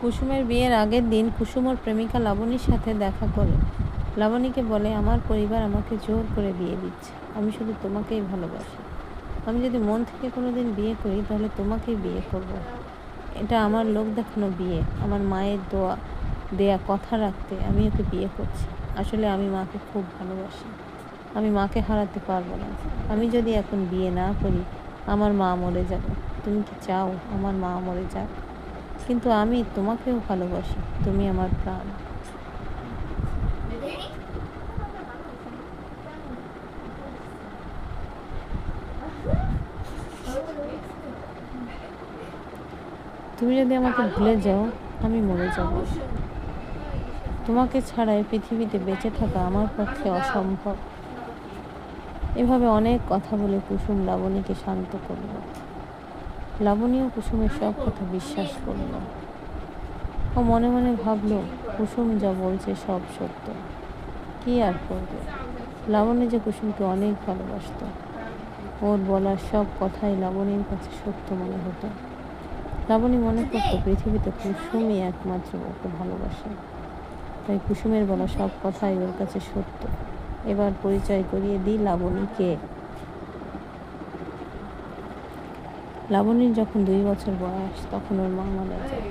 কুসুমের বিয়ের আগের দিন কুসুম ওর প্রেমিকা লাবণীর সাথে দেখা করে। লাবণীকে বলে, আমার পরিবার আমাকে জোর করে বিয়ে দিচ্ছে। আমি শুধু তোমাকেই ভালোবাসি। আমি যদি মন থেকে কোনো দিন বিয়ে করি, তাহলে তোমাকেই বিয়ে করব। এটা আমার লোক দেখানো বিয়ে। আমার মায়ের দোয়া, দেয়া কথা রাখতে আমি ওকে বিয়ে করছি। আসলে আমি মাকে খুব ভালোবাসি। আমি মাকে হারাতে পারব না। আমি যদি এখন বিয়ে না করি, আমার মা মরে যাবে। তুমি কি চাও আমার মা মরে যাক? কিন্তু আমি তোমাকেও ভালোবাসি, তুমি আমার প্রাণ। তুমি যদি আমাকে ভুলে যাও, আমি মরে যাব। তোমাকে ছাড়াই পৃথিবীতে বেঁচে থাকা আমার পক্ষে অসম্ভব। এভাবে অনেক কথা বলে কুসুম লাবণীকে শান্ত করল। লাবণীও কুসুমের সব কথা বিশ্বাস করল। ও মনে মনে ভাবল, কুসুম যা বলছে সব সত্য। কি আর করবে? লাবণী যে কুসুমকে অনেক ভালোবাসত। ওর বলার সব কথাই লাবণীর কাছে সত্য মনে হতো। লাবণী মনে করতো, পৃথিবীতে কুসুমই একমাত্র ওকে ভালোবাসে। তাই কুসুমের বলা সব কথাই ওর কাছে সত্য। এবার পরিচয় করিয়ে দিই লাবণীকে। লাবণীর যখন দুই বছর বয়স, তখন ওর মা মারা যায়।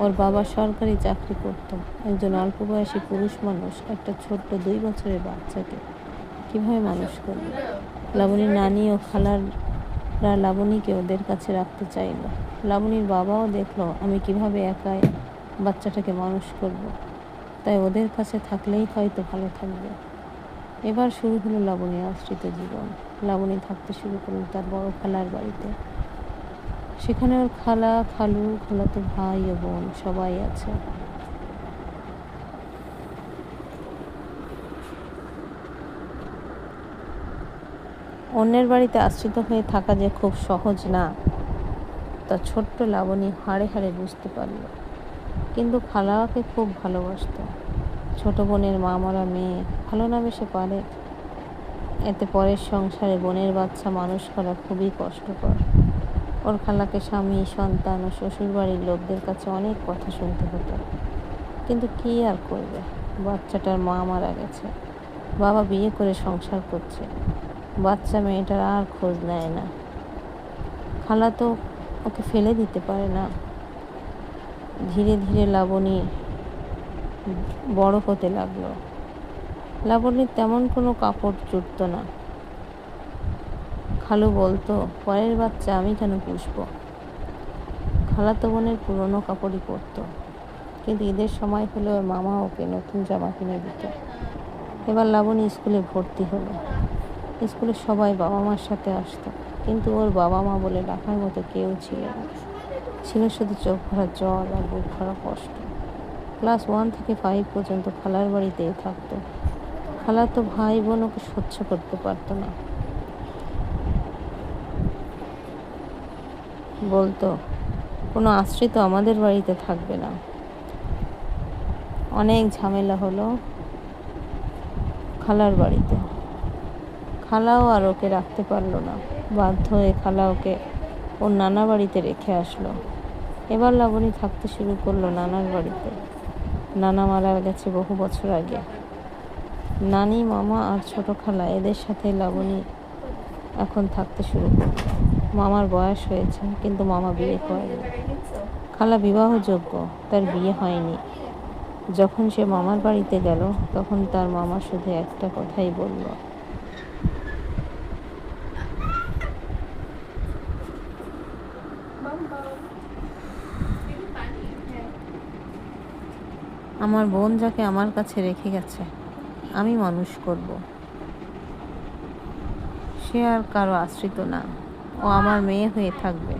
ওর বাবা সরকারি চাকরি করত। একজন অল্প বয়সী পুরুষ মানুষ, একটা ছোট্ট দুই বছরের বাচ্চাকে কীভাবে মানুষ করবে? লাবণীর নানি ও খালাররা লাবণীকে ওদের কাছে রাখতে চাইল। লাবণীর বাবাও দেখল, আমি কীভাবে একাই বাচ্চাটাকে মানুষ করব। তাই ওদের কাছে থাকলেই হয়তো ভালো থাকবে। এবার শুরু হলো লাবণী আশ্রিত জীবন। লাবণী থাকতে শুরু করল তার বড় খালার বাড়িতে। সেখানে ওর খালা, খালু, খালাতো ভাই ও বোন সবাই আছে। অন্যের বাড়িতে আশ্রিত হয়ে থাকা যে খুব সহজ না, তা ছোট্ট লাবণী হাড়ে হাড়ে বুঝতে পারল। কিন্তু খালাকে খুব ভালোবাসত। ছোট বোনের মা মরা মেয়ে, ভালো না বেশে পারে। এতে পরের সংসারে বোনের বাচ্চা মানুষ করা খুবই কষ্টকর। ওর খালাকে স্বামী, সন্তান ও শ্বশুরবাড়ির লোকদের কাছে অনেক কথা শুনতে হতো। কিন্তু কী আর করবে? বাচ্চাটার মা মারা গেছে। বাবা বিয়ে করে সংসার করছে। বাচ্চা মেয়েটার আর খোঁজ নেয় না। খালা তো ওকে ফেলে দিতে পারে না। ধীরে ধীরে লাবণী বড় হতে লাগল। লাবণীর তেমন কোনো কাপড় জুটত না। খালু বলতো, পরের বাচ্চা আমি কেন পুষব? খালাতো বোনের পুরনো কাপড়ই পরতো। কিন্তু ঈদের সময় হলে ওর মামা ওকে নতুন জামা কিনে দিত। এবার লাবণী স্কুলে ভর্তি হলো। স্কুলে সবাই বাবা মার সাথে আসতো, কিন্তু ওর বাবা মা বলে ডাকার মতো কেউ ছিল না। ছিল শুধু চোখ ভরা জল আর বুক ভরা কষ্ট। ক্লাস ওয়ান থেকে ফাইভ পর্যন্ত খালার বাড়িতেই থাকতো। খালা তো ভাই বোন ওকে সহ্য করতে পারতো না। বলতো, কোনো আশ্রিত আমাদের বাড়িতে থাকবে না। অনেক ঝামেলা হলো খালার বাড়িতে। খালাও আর ওকে রাখতে পারল না। বাধ্য হয়ে খালা ওকে ওর নানা বাড়িতে রেখে আসলো। এবার লাবণী থাকতে শুরু করল নানার বাড়িতে। নানা মারা গেছে বহু বছর আগে। নানি, মামা আর ছোট খালা এদের সাথে লাবণী এখন থাকতে শুরু করল। মামার বয়স হয়েছে, কিন্তু মামা বিয়ে করেনি। খালা বিবাহযোগ্য, তার বিয়ে হয়নি। যখন সে মামার বাড়িতে গেল, তখন তার মামা শুধু একটা কথাই বলল। আমার বোন যাকে আমার কাছে রেখে গেছে, আমি মানুষ করব। সে আর কারও আশ্রিত না। ও আমার মেয়ে হয়ে থাকবে।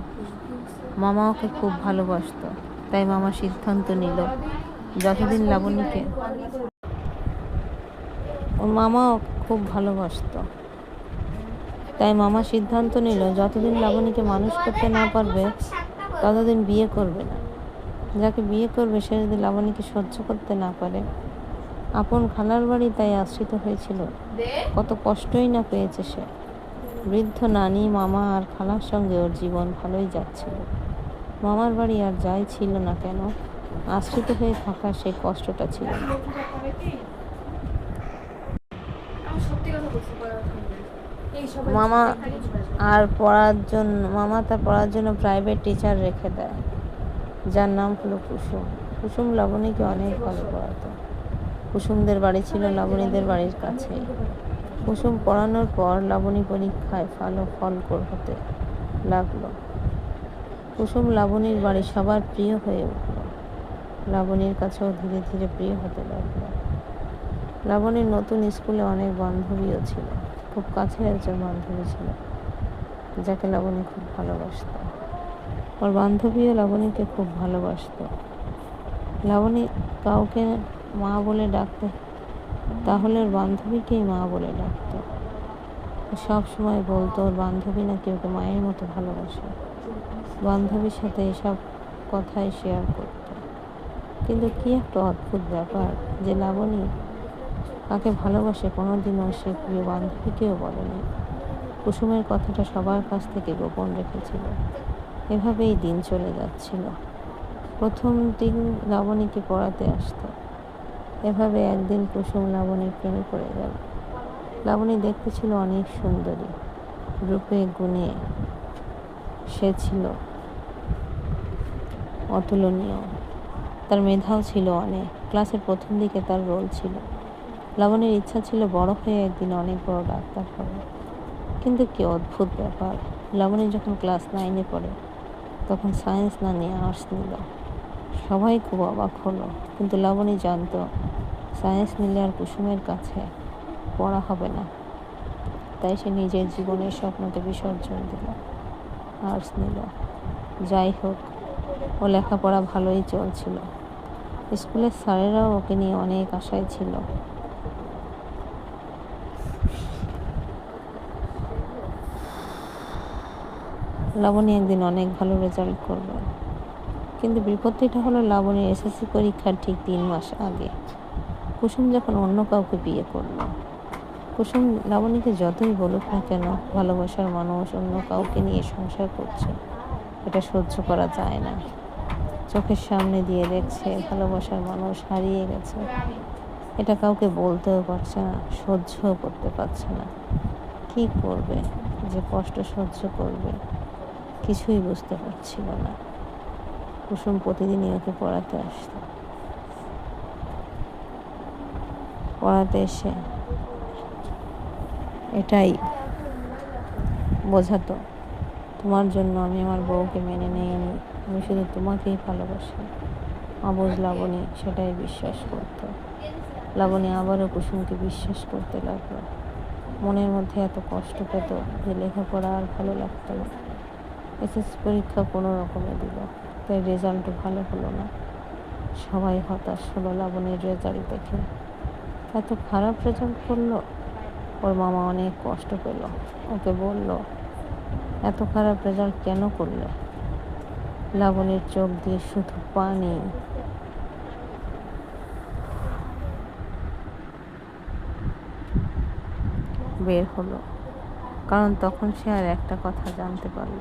মামা ওকে খুব ভালোবাসতো, তাই মামা সিদ্ধান্ত নিল যতদিন লাবণীকে ওর মামা খুব ভালোবাসতো। তাই মামা সিদ্ধান্ত নিল যতদিন লাবণীকে মানুষ করতে না পারবে, ততদিন বিয়ে করবে না। যাকে বিয়ে করবে সে যদি লাবণীকে সহ্য করতে না পারে। আপন খালার বাড়ি তাই আশ্রিত হয়েছিল। কত কষ্টই না পেয়েছে সে। বৃদ্ধ নানি মামা আর খালার সঙ্গে ওর জীবন ভালোই যাচ্ছিল। মামার বাড়ি আর যাই ছিল না কেন, আশ্রিত হয়ে থাকার সেই কষ্টটা ছিল মামা। আর পড়ার জন্য, মামা তার পড়ার জন্য প্রাইভেট টিচার রেখে দেয়, যার নাম হলো কুসুম। কুসুম লাবণীকে অনেক ভালো পড়াতো। কুসুমদের বাড়ি ছিল লাবণীদের বাড়ির কাছে কুসুম পড়ানোর পর লাবণী পরীক্ষায় ভালো ফল কর হতে লাগল। কুসুম লাবণীর বাড়ি সবার প্রিয় হয়ে উঠল। লাবণীর কাছেও ধীরে ধীরে প্রিয় হতে লাগল। লাবণীর নতুন স্কুলে অনেক বান্ধবীও ছিল। খুব কাছের একজন বান্ধবী ছিল, যাকে লাবণী খুব ভালোবাসত। ওর বান্ধবীও লাবণীকে খুব ভালোবাসত। লাবণী কাউকে মা বলে ডাকতে তাহলে ওর বান্ধবীকেই মা বলে ডাকতো। সব সময় বলতো, ওর বান্ধবী নাকি ওকে মায়ের মতো ভালোবাসে। বান্ধবীর সাথে এসব কথাই শেয়ার করতো। কিন্তু কি একটা অদ্ভুত ব্যাপার যে লাবণী কাকে ভালোবাসে, কোনোদিনও সে প্রিয় বান্ধবীকেও বলেনি। কুসুমের কথাটা সবার কাছ থেকে গোপন রেখেছিল। এভাবেই দিন চলে যাচ্ছিল। প্রথম দিন লাবণীকে পড়াতে আসতো। এভাবে একদিন কুসুম লাবণীর প্রেমে পড়ে গেল। লাবণী দেখতে ছিল অনেক সুন্দরী। রূপে, গুণে সে ছিল অতুলনীয়। তার মেধাও ছিল অনেক। ক্লাসের প্রথম দিকে তার রোল ছিল। লাবণীর ইচ্ছা ছিল বড় হয়ে একদিন অনেক বড় ডাক্তার হবে কিন্তু কি অদ্ভুত ব্যাপার। লাবণী যখন ক্লাস নাইনে পড়ে, তখন সায়েন্স না নিয়ে আর্টস নিল। সবাই খুব অবাক হলো। কিন্তু লাবণী জানতো সায়েন্স নিলে আর কুসুমের কাছে পড়া হবে না। তাই সে নিজের জীবনের স্বপ্নকে বিসর্জন দিল, আর্টস নিল। যাই হোক, ও লেখাপড়া ভালোই চলছিল। স্কুলের স্যারেরাও ওকে নিয়ে অনেক আশায় ছিল। লাবণী একদিন অনেক ভালো রেজাল্ট করবে। কিন্তু বিপত্তিটা হলো লাবণীর এসএসসি পরীক্ষার ঠিক তিন মাস আগে। কুসুম যখন অন্য কাউকে বিয়ে করল, কুসুম লাবণীকে যতই বলুক না কেন ভালোবাসার মানুষ অন্য কাউকে নিয়ে সংসার করছে। এটা সহ্য করা যায় না। চোখের সামনে দিয়ে দেখছে ভালোবাসার মানুষ হারিয়ে গেছে। এটা কাউকে বলতেও পারছে না, সহ্যও করতে পারছে না। কি করবে? যে কষ্ট সহ্য করবে, কিছুই বুঝতে পারছিল না। কুসুম প্রতিদিনই ওকে পড়াতে আসতো। পড়াতে এসে এটাই বোঝাতো। তোমার জন্য আমি আমার বউকে মেনে নিইনি। আমি শুধু তোমাকেই ভালোবাসি। অবুজ লাবণী সেটাই বিশ্বাস করতো। লাবণী আবারও কুসুমকে বিশ্বাস করতে লাগল। মনের মধ্যে এত কষ্ট পেত যে লেখাপড়া আর ভালো লাগতো না। এসএসসি পরীক্ষা কোনো রকমে দিল। তাই রেজাল্টও ভালো হলো না। সবাই হতাশ হলো লাবণীর রেজাল্ট দেখে। এত খারাপ রেজাল্ট করল? ওর মামা অনেক কষ্ট পেল। ওকে বলল, এত খারাপ রেজাল্ট কেন করল? লাবণীর চোখ দিয়ে শুধু পানি। বের হলো, কারণ তখন সে আর একটা কথা জানতে পারল।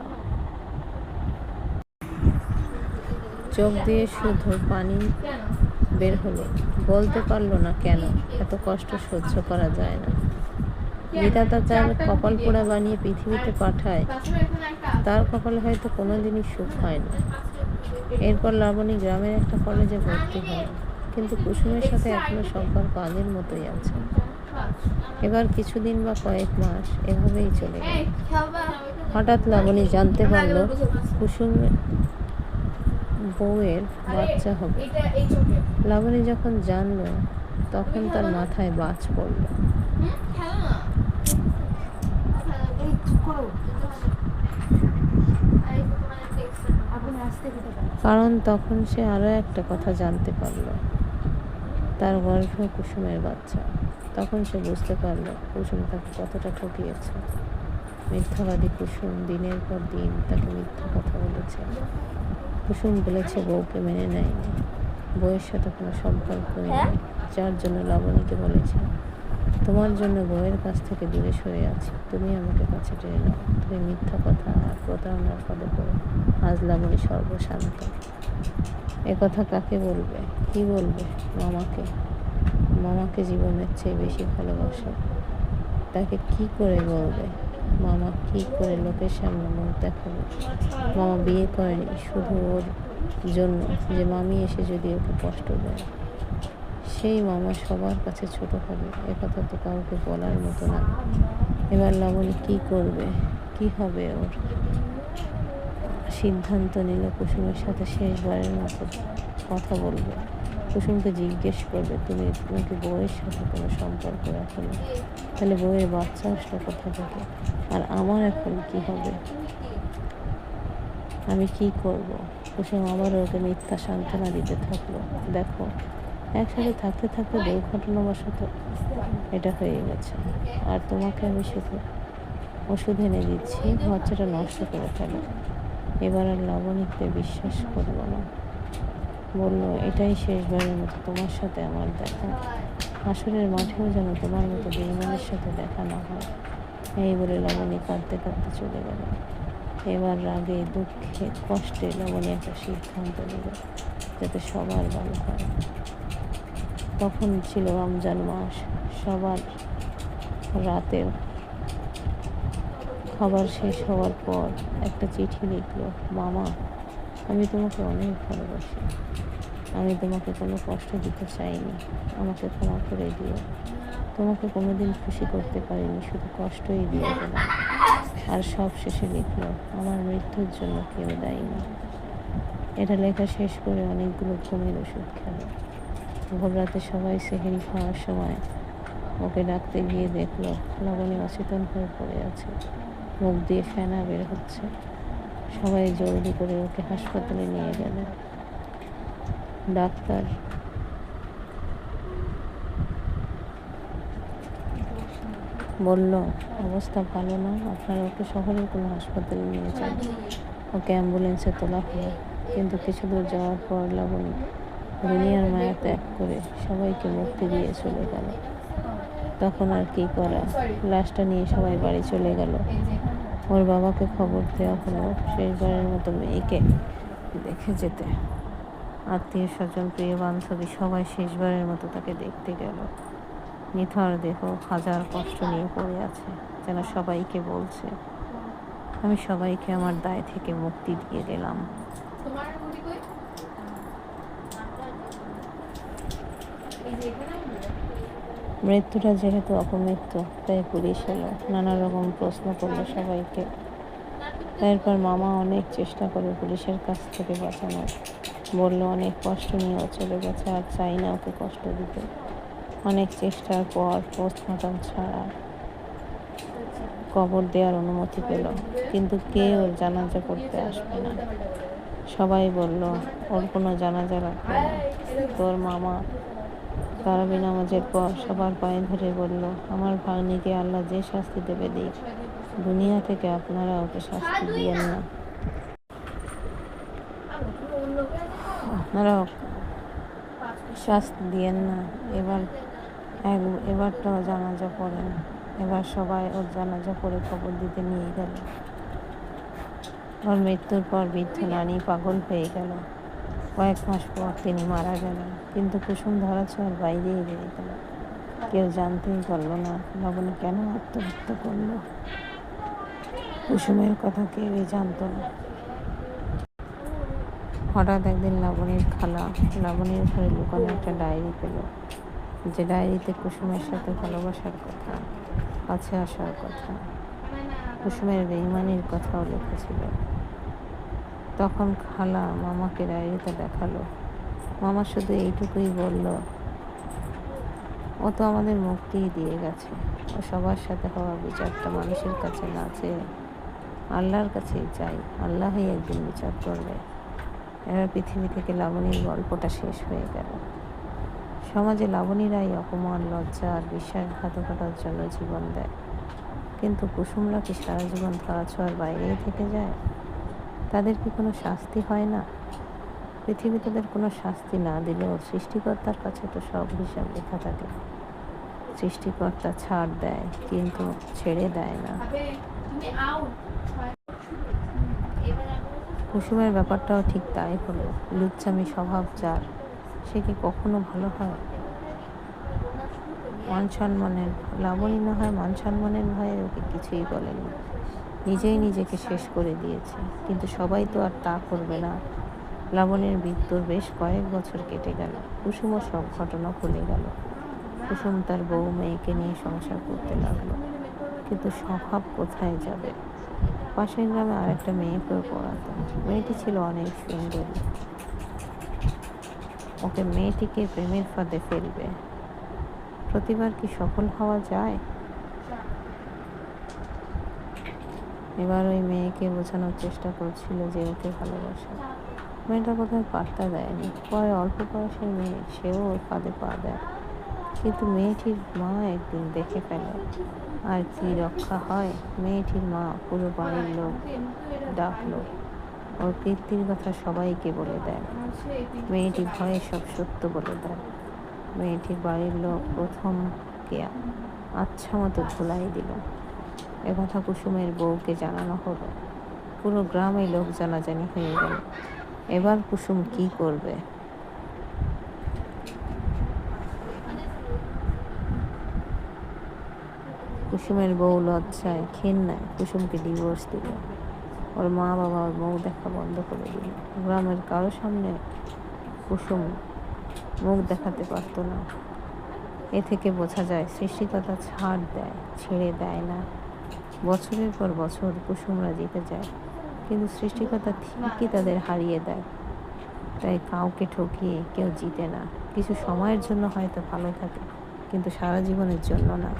চোখ দিয়ে শুধু পানি বের হলো। বলতে পারল না কেন? এত কষ্ট সহ্য করা যায় না। বিধাতা তার কপাল পোড়া বানিয়ে পৃথিবীতে পাঠায়। তার কপালে হয়তো কোনোদিনই সুখ হয় না। এরপর লাবণী গ্রামের একটা কলেজে ভর্তি হয়। কিন্তু কুসুমের সাথে এখনও সম্পর্ক আগের মতোই আছে। এবার কিছুদিন বা কয়েক মাস এভাবেই চলে গেল। হঠাৎ লাবণী জানতে পারল কুসুম বউয়ের বাচ্চা হবে। এটা এই চোখে। লাবণী যখন জানলো তখন তার মাথায় বাজ পড়ল। পারেন। কারণ তখন সে আরও একটা কথা জানতে পারল। তার গর্ভে কুসুমের বাচ্চা। তখন সে বুঝতে পারল কুসুম তাকে কতটা ঠকিয়েছে। মিথ্যাবাদী কুসুম দিনের পর দিন তাকে মিথ্যা কথা বলেছে। কুসুম বলেছে বউকে মেনে নেয়নি। বউয়ের সাথে কোনো সম্পর্ক নেই। যার জন্য লাবণীকে বলেছে তোমার জন্য বউয়ের কাছ থেকে দূরে সরে আছি। তুমি আমাকে কাছে টেনে নাও। তুমি মিথ্যা কথা আর প্রতারণার পদে পড়ো। আজ লাবণী সর্বশান্ত। কথা কাকে বলবে? কি বলবে মামাকে? মামাকে জীবনের চেয়ে বেশি ভালোবাসে। তাকে কি করে বলবে? মামা কি করে লোকের সামনে মুখ দেখাবে। মামা বিয়ে করেনি, শুধু ওর জন্য যে মামি এসে যদি ওকে কষ্ট দেয়। সেই মামা সবার কাছে ছোট হবে একথা তো কাউকে বলার মতো না। এবার লাবণী কি করবে? কি হবে ওর? সিদ্ধান্ত নিল কুসুমের সাথে শেষবারের মতো কথা বলবে। কুসুমকে জিজ্ঞেস করবে, তুমি নাকি বউয়ের সাথে কোনো সম্পর্ক রাখো না তাহলে বউয়ের বাচ্চা আসলো কোথা থেকে? আর আমার এখন কি হবে? আমি কি করব? কুসুম আবার ওকে মিথ্যা সান্ত্বনা দিতে থাকল। দেখো, একসাথে থাকতে থাকতে দুর্ঘটনাবশত এটা হয়ে গেছে। আর তোমাকে আমি শুধু ওষুধ এনে দিচ্ছি, বাচ্চাটা নষ্ট করে ফেলো। এবার আর লাবণীকে বিশ্বাস করব না। বলল, এটাই শেষবারের মতো তোমার সাথে আমার দেখা। আসরের মাঠেও যেন তোমার মতো বেইমানের সাথে দেখা না হয়। এই বলে লাবণী কাঁদতে কাঁদতে চলে গেল। এবার রাগে, দুঃখে, কষ্টে লাবণী একটা সিদ্ধান্ত নিল যাতে সবার ভালো হয়। তখন ছিল রমজান মাস। সবার রাতের খাবার শেষ হওয়ার পর একটা চিঠি লিখলো, মামা, আমি তোমাকে অনেক ভালোবাসি। আমি তোমাকে কোনো কষ্ট দিতে চাইনি। আমাকে ক্ষমা করে দিও। তোমাকে কোনোদিন খুশি করতে পারিনি, শুধু কষ্টই দিয়ে গেলাম আর সব শেষে লিখলো, আমার মৃত্যুর জন্য কেউ দায়ী না। এটা লেখা শেষ করে অনেকগুলো ঘুমের ওষুধ খেলো। ভোর রাতে সবাই সেহেরি খাওয়ার সময় ওকে ডাকতে গিয়ে দেখল, লবণী অচেতন হয়ে পড়ে আছে। মুখ দিয়ে ফেনা বের হচ্ছে। সবাই জলদি করে ওকে হাসপাতালে নিয়ে গেল ডাক্তার। বলল, অবস্থা ভালো না, আপনারা ওকে শহরের কোনো হাসপাতালে নিয়ে যান। ওকে অ্যাম্বুলেন্সে তোলা হলো, কিন্তু কিছু দূর যাওয়ার পর লাবণী দুনিয়ার মায়া ত্যাগ করে সবাইকে মুক্তি দিয়ে চলে গেল। তখন আর কি করা? লাশটা নিয়ে সবাই বাড়ি চলে গেল। ওর বাবাকে খবর দেওয়া হলো, শেষবারের মতো মেয়েকে দেখে যেতে। আত্মীয় স্বজন প্রিয় বান্ধবী সবাই শেষবারের মতো তাকে দেখতে গেল। নিথর দেহ হাজার কষ্ট নিয়ে পড়ে আছে যেন সবাইকে বলছে আমি সবাইকে আমার দায় থেকে মুক্তি দিয়ে দিলাম। মৃত্যুটা যেহেতু অপমৃত্যু তাই পুলিশ এলো নানা রকম প্রশ্ন করল সবাইকে। এরপর মামা অনেক চেষ্টা করে পুলিশের কাছ থেকে বাঁচানোর। বলল, অনেক কষ্ট নিয়েও চলে গেছে, আর চাই না ওকে কষ্ট দিতে। অনেক চেষ্টার পর পোস্টমর্টম ছাড়া কবর দেওয়ার অনুমতি পেল। কিন্তু কে ওর জানাজা করতে আসবে না। সবাই বলল, ওর কোনো জানাজা রাখবে না। তোর মামা তারাবি নামাজের পর সবার পায়ে ধরে বলল, আমার ভাগ্নিকে আল্লাহ যে শাস্তি দেবে দিক। দুনিয়া থেকে আপনারা ওকে শাস্তি দিয়েন না। আপনারা শাস্তি দিয়েন না। এবার এক, এবারটাও জানাজা পড়েন। এবার সবাই ওর জানাজা করে খবর দিতে নিয়ে গেল। ওর মৃত্যুর পর বৃদ্ধ নানি পাগল হয়ে গেল। কয়েক মাস পর তিনি মারা গেলেন। কিন্তু কুসুম ধরা ছোঁয়ার বাইরেই রয়ে গেল। কেউ জানতেই পারল না লাবণী কেন আত্মহত্যা করল। কুসুমের কথা কেউই জানতো না। হঠাৎ একদিন লাবণীর খালা, লাবণীর ঘরে লুকানো একটা ডায়েরি পেল, যে ডায়েরিতে কুসুমের সাথে ভালোবাসার কথা কাছে আসার কথা, কুসুমের বেইমানির কথাও লেখা তখন খালা মামাকে ডায়েরিতে দেখাল। মামা শুধু এইটুকুই বলল, ও তো আমাদের মুক্তিই দিয়ে গেছে। ও সবার সাথে হওয়া বিচারটা মানুষের কাছে না চেয়ে আল্লাহর কাছেই চাই আল্লাহই একদিন বিচার করবে। এবার পৃথিবী থেকে লাবণীর গল্পটা শেষ হয়ে গেল। সমাজে লাবণীরাই অপমান, লজ্জা আর বিশ্বাসঘাতকতার জন্য জীবন দেয়। কিন্তু কুসুমরা কি সারা জীবন ধরাছোঁয়ার বাইরেই থেকে যায়? তাদের কি কোনো শাস্তি হয় না? পৃথিবী তাদের কোনো শাস্তি না দিলেও সৃষ্টিকর্তার কাছে তো সব হিসাব লেখা থাকে। সৃষ্টিকর্তা ছাড় দেয়, কিন্তু ছেড়ে দেয় না আবে তুমি আউট এবার আমি কুসুমের ব্যাপারটাও ঠিক তাই হলো। লুচ্চামি স্বভাব যার, সে কি কখনো ভালো হয়? মান সম্মানের লাবণী না হয় মান সম্মানের ভয়ে ওকে কিছুই বলেনি। নিজেই নিজেকে শেষ করে দিয়েছে। কিন্তু সবাই তো আর তা করবে না। লাবণের মৃত্যুর বেশ কয়েক বছর কেটে গেল। কুসুমও সব ঘটনা খুলে গেল। কুসুম তার বউ মেয়েকে নিয়ে সংসার করতে লাগল। কিন্তু স্বভাব কোথায় যাবে? পাশের গ্রামে আর আরেকটা মেয়েকেও পড়াতো। মেয়েটি ছিল অনেক সুন্দরী। ওকে মেয়েটিকে প্রেমের ফাঁদে ফেলবে। প্রতিবার কি সফল হওয়া যায়? এবার ওই মেয়েকে বোঝানোর চেষ্টা করছিল যে ওকে ভালোবাসে। মেয়েটা প্রথমে পাত্তা দেয়নি। পরে অল্প বয়সের মেয়ে, সেও ওর ফাঁদে পা দেয়। কিন্তু মেয়েটির মা একদিন দেখে ফেলে। আর কি রক্ষা হয়? মেয়েটির মা পুরো বাড়ির লোক ডাকলো। ওর কীর্তির কথা সবাইকে বলে দেয়। মেয়েটি ভয়ে সব সত্য বলে দেয়। মেয়েটির বাড়ির লোক প্রথম কেয়া আচ্ছা মতো ধুলাই দিল। এ কথা কুসুমের বউকে জানানো হলো। পুরো গ্রামে লোক জানাজানি হয়ে গেল। এবার কুসুম কি করবে? কুসুমের বউ লজ্জায় ঘেন্নায় কুসুমকে ডিভোর্স দিল। ওর মা বাবা ওর মুখ দেখা বন্ধ করে দিল। গ্রামের কারও সামনে কুসুম মুখ দেখাতে পারতো না। এ থেকে বোঝা যায় সৃষ্টিকতা ছাড় দেয়, ছেড়ে দেয় না। বছরের পর বছর কুসুমরা জিতে যায়, কিন্তু সৃষ্টিকতা ঠিকই তাদের হারিয়ে দেয়। তাই কাউকে ঠকিয়ে কেউ জিতে না। কিছু সময়ের জন্য হয়তো ভালো থাকে, কিন্তু সারা জীবনের জন্য না।